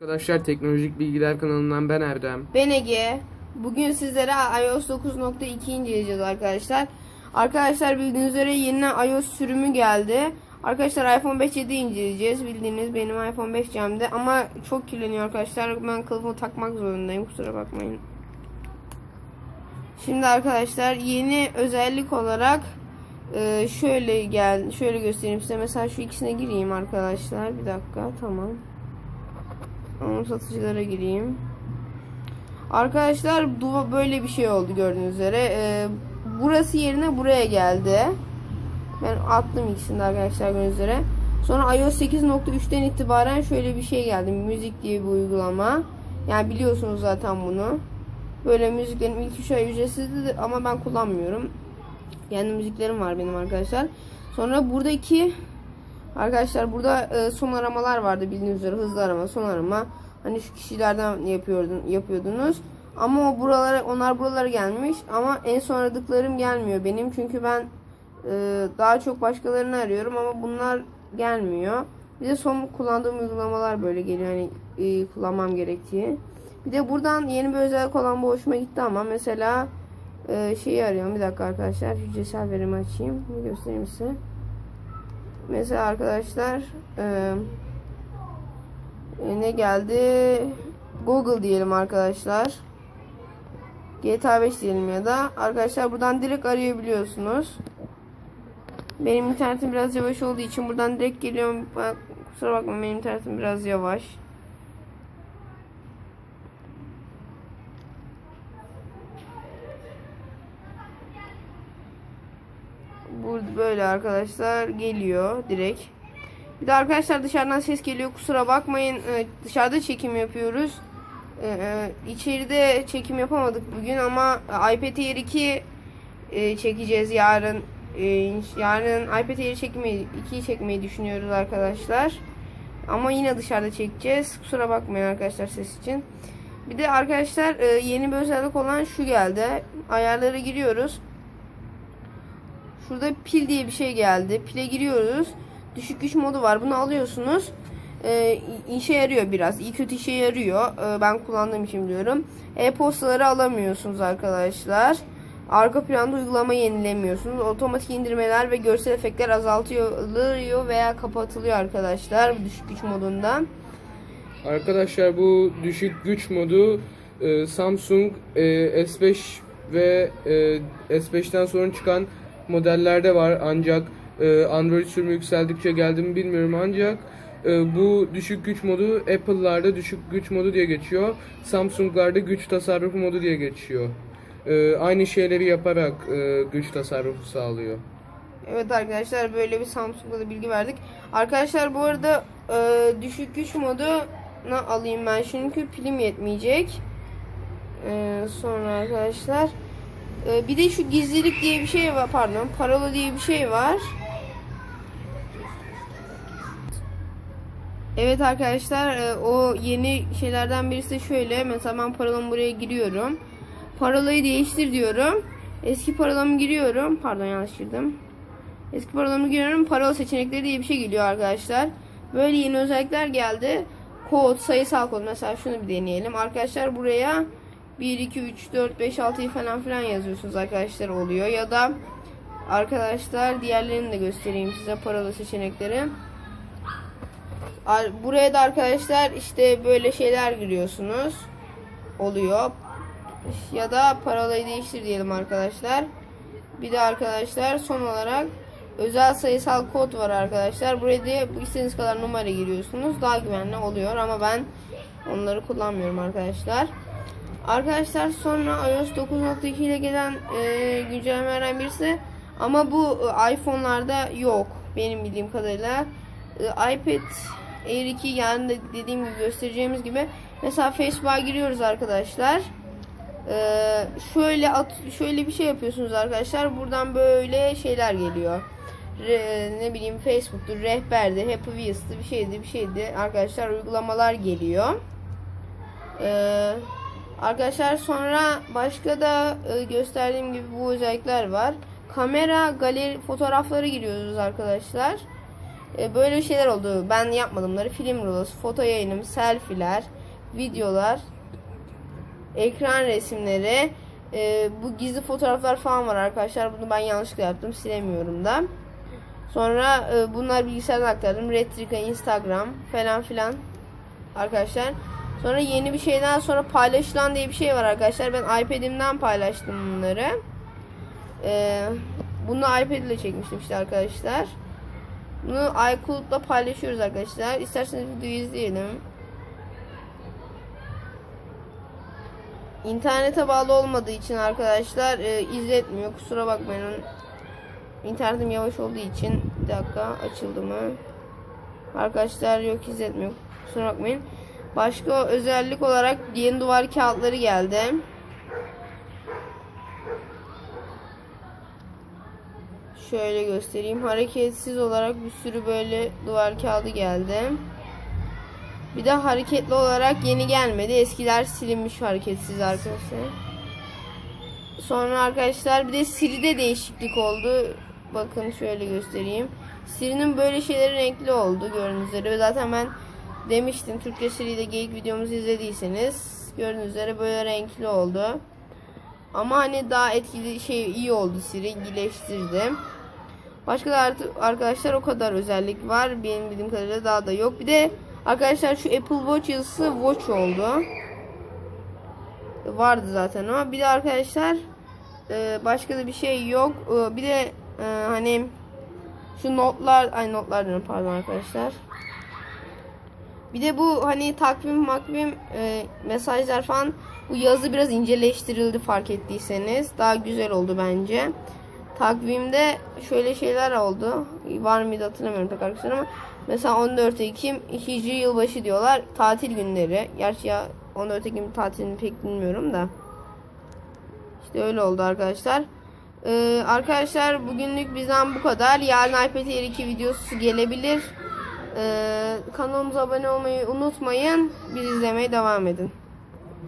Arkadaşlar Teknolojik Bilgiler kanalından ben Erdem. Ben Ege. Bugün sizlere iOS 9.2 inceleyeceğiz arkadaşlar. Arkadaşlar bildiğiniz üzere yeni iOS sürümü geldi. Arkadaşlar iPhone 5 7 inceleyeceğiz. Bildiğiniz benim iPhone 5 camde ama çok kirleniyor arkadaşlar. Ben kılıfımı takmak zorundayım. Kusura bakmayın. Şimdi arkadaşlar yeni özellik olarak e, şöyle gel şöyle göstereyim size. Mesela şu ikisine gireyim arkadaşlar. Bir dakika tamam. Onun satıcılara gireyim. Arkadaşlar duva böyle bir şey oldu gördüğünüz üzere. Ee, burası yerine buraya geldi. Ben attım ikisini arkadaşlar gördüğünüz üzere. Sonra iOS 8.3'ten itibaren şöyle bir şey geldi. Müzik diye bir uygulama. Yani biliyorsunuz zaten bunu. Böyle müziklerin ilk 3 ay ücretsizdi ama ben kullanmıyorum. Kendi müziklerim var benim arkadaşlar. Sonra buradaki Arkadaşlar burada e, son aramalar vardı bildiğiniz üzere hızlı arama, son arama. Hani şu kişilerden yapıyordun, yapıyordunuz. Ama o buralara, onlar buralara gelmiş ama en son aradıklarım gelmiyor benim çünkü ben e, daha çok başkalarını arıyorum ama bunlar gelmiyor. Bir de son kullandığım uygulamalar böyle geliyor hani e, kullanmam gerektiği. Bir de buradan yeni bir özellik olan bu hoşuma gitti ama mesela e, şeyi arıyorum bir dakika arkadaşlar hücresel verimi açayım göstereyim size. Mesela arkadaşlar e, ne geldi? Google diyelim arkadaşlar. GTA 5 diyelim ya da arkadaşlar buradan direkt arayabiliyorsunuz. Benim internetim biraz yavaş olduğu için buradan direkt geliyorum. Kusura bakma benim internetim biraz yavaş. Bu böyle arkadaşlar geliyor direkt. Bir de arkadaşlar dışarıdan ses geliyor. Kusura bakmayın. Ee, Dışarıda çekim yapıyoruz. Ee, içeride çekim yapamadık bugün ama iPad Air 2 e, çekeceğiz yarın. Ee, Yarın iPad Air çekmeyi 2'yi çekmeyi düşünüyoruz arkadaşlar. Ama yine dışarıda çekeceğiz. Kusura bakmayın arkadaşlar ses için. Bir de arkadaşlar e, yeni bir özellik olan şu geldi. Ayarlara giriyoruz. Şurada pil diye bir şey geldi. Pile giriyoruz. Düşük güç modu var. Bunu alıyorsunuz. Ee, işe yarıyor biraz. İyi kötü işe yarıyor. Ee, ben kullandığım için biliyorum. E-postaları alamıyorsunuz arkadaşlar. Arka planda uygulama yenilemiyorsunuz. Otomatik indirmeler ve görsel efektler azaltılıyor veya kapatılıyor arkadaşlar. Düşük güç modunda. Arkadaşlar bu düşük güç modu e, Samsung e, S5 ve e, S5'ten sonra çıkan modellerde var ancak e, Android sürümü yükseldikçe geldi mi bilmiyorum ancak e, bu düşük güç modu Apple'larda düşük güç modu diye geçiyor. Samsung'larda güç tasarrufu modu diye geçiyor. E, aynı şeyleri yaparak e, güç tasarrufu sağlıyor. Evet arkadaşlar böyle bir Samsung'da da bilgi verdik. Arkadaşlar bu arada e, düşük güç moduna alayım ben çünkü pilim yetmeyecek. E, sonra arkadaşlar e, bir de şu gizlilik diye bir şey var pardon parola diye bir şey var. Evet arkadaşlar e, o yeni şeylerden birisi de şöyle mesela ben parolamı buraya giriyorum. Parolayı değiştir diyorum. Eski parolamı giriyorum. Pardon yanlış girdim. Eski parolamı giriyorum. Parola seçenekleri diye bir şey geliyor arkadaşlar. Böyle yeni özellikler geldi. Kod, sayısal kod. Mesela şunu bir deneyelim. Arkadaşlar buraya 1, 2, 3, 4, 5, 6'yı falan filan yazıyorsunuz arkadaşlar oluyor. Ya da arkadaşlar diğerlerini de göstereyim size parola seçenekleri. Buraya da arkadaşlar işte böyle şeyler giriyorsunuz. Oluyor. Ya da parolayı değiştir diyelim arkadaşlar. Bir de arkadaşlar son olarak özel sayısal kod var arkadaşlar. Buraya da istediğiniz kadar numara giriyorsunuz. Daha güvenli oluyor ama ben onları kullanmıyorum arkadaşlar. Arkadaşlar sonra iOS 9.2 ile gelen e, güncellemelerden birisi ama bu e, iPhone'larda yok benim bildiğim kadarıyla. E, iPad Air 2 yani de dediğim gibi göstereceğimiz gibi mesela Facebook'a giriyoruz arkadaşlar. Ee, şöyle at, şöyle bir şey yapıyorsunuz arkadaşlar. Buradan böyle şeyler geliyor. Re- ne bileyim Facebook'tur, rehberdi, Happy Wheels'tı bir şeydi, bir şeydi. Arkadaşlar uygulamalar geliyor. Ee, arkadaşlar sonra başka da e, gösterdiğim gibi bu özellikler var. Kamera, galeri, fotoğraflara giriyoruz arkadaşlar. E, böyle şeyler oldu. Ben yapmadımları. Film rulosu, foto yayınım, selfiler, videolar, ekran resimleri, e, bu gizli fotoğraflar falan var arkadaşlar. Bunu ben yanlışlıkla yaptım. Silemiyorum da. Sonra bunlar bilgisayardan aktardım. Retrika, Instagram falan filan arkadaşlar. Sonra yeni bir şeyden sonra paylaşılan diye bir şey var arkadaşlar. Ben iPad'imden paylaştım bunları. E, bunu iPad ile çekmiştim işte arkadaşlar. Bunu iCloud'da paylaşıyoruz arkadaşlar. İsterseniz videoyu izleyelim. İnternete bağlı olmadığı için arkadaşlar e, izletmiyor. Kusura bakmayın. İnternetim yavaş olduğu için bir dakika açıldı mı? Arkadaşlar yok izletmiyor. Kusura bakmayın. Başka özellik olarak yeni duvar kağıtları geldi. Şöyle göstereyim. Hareketsiz olarak bir sürü böyle duvar kağıdı geldi. Bir de hareketli olarak yeni gelmedi. Eskiler silinmiş hareketsiz arkadaşlar. Sonra arkadaşlar bir de Siri'de değişiklik oldu. Bakın şöyle göstereyim. Siri'nin böyle şeyleri renkli oldu gördüğünüz üzere. Zaten ben demiştim Türkçe Siri'de geyik videomuzu izlediyseniz gördüğünüz üzere böyle renkli oldu. Ama hani daha etkili şey iyi oldu Siri iyileştirdi. Başka da arkadaşlar o kadar özellik var. Benim bildiğim kadarıyla daha da yok. Bir de arkadaşlar şu Apple Watch yazısı Watch oldu. Vardı zaten ama bir de arkadaşlar e, başka da bir şey yok. E, Bir de e, hani şu notlar ay notlar diyorum pardon arkadaşlar. Bir de bu hani takvim makvim e, mesajlar falan bu yazı biraz inceleştirildi fark ettiyseniz. Daha güzel oldu bence. Takvimde şöyle şeyler oldu. Var mıydı hatırlamıyorum pek arkadaşlar ama mesela 14 Ekim Hicri yılbaşı diyorlar. Tatil günleri. Gerçi ya 14 Ekim tatilini pek bilmiyorum da. İşte öyle oldu arkadaşlar. Ee, arkadaşlar bugünlük bizden bu kadar. Yarın iPad Air 2 videosu gelebilir. Ee, kanalımıza abone olmayı unutmayın. Bizi izlemeye devam edin.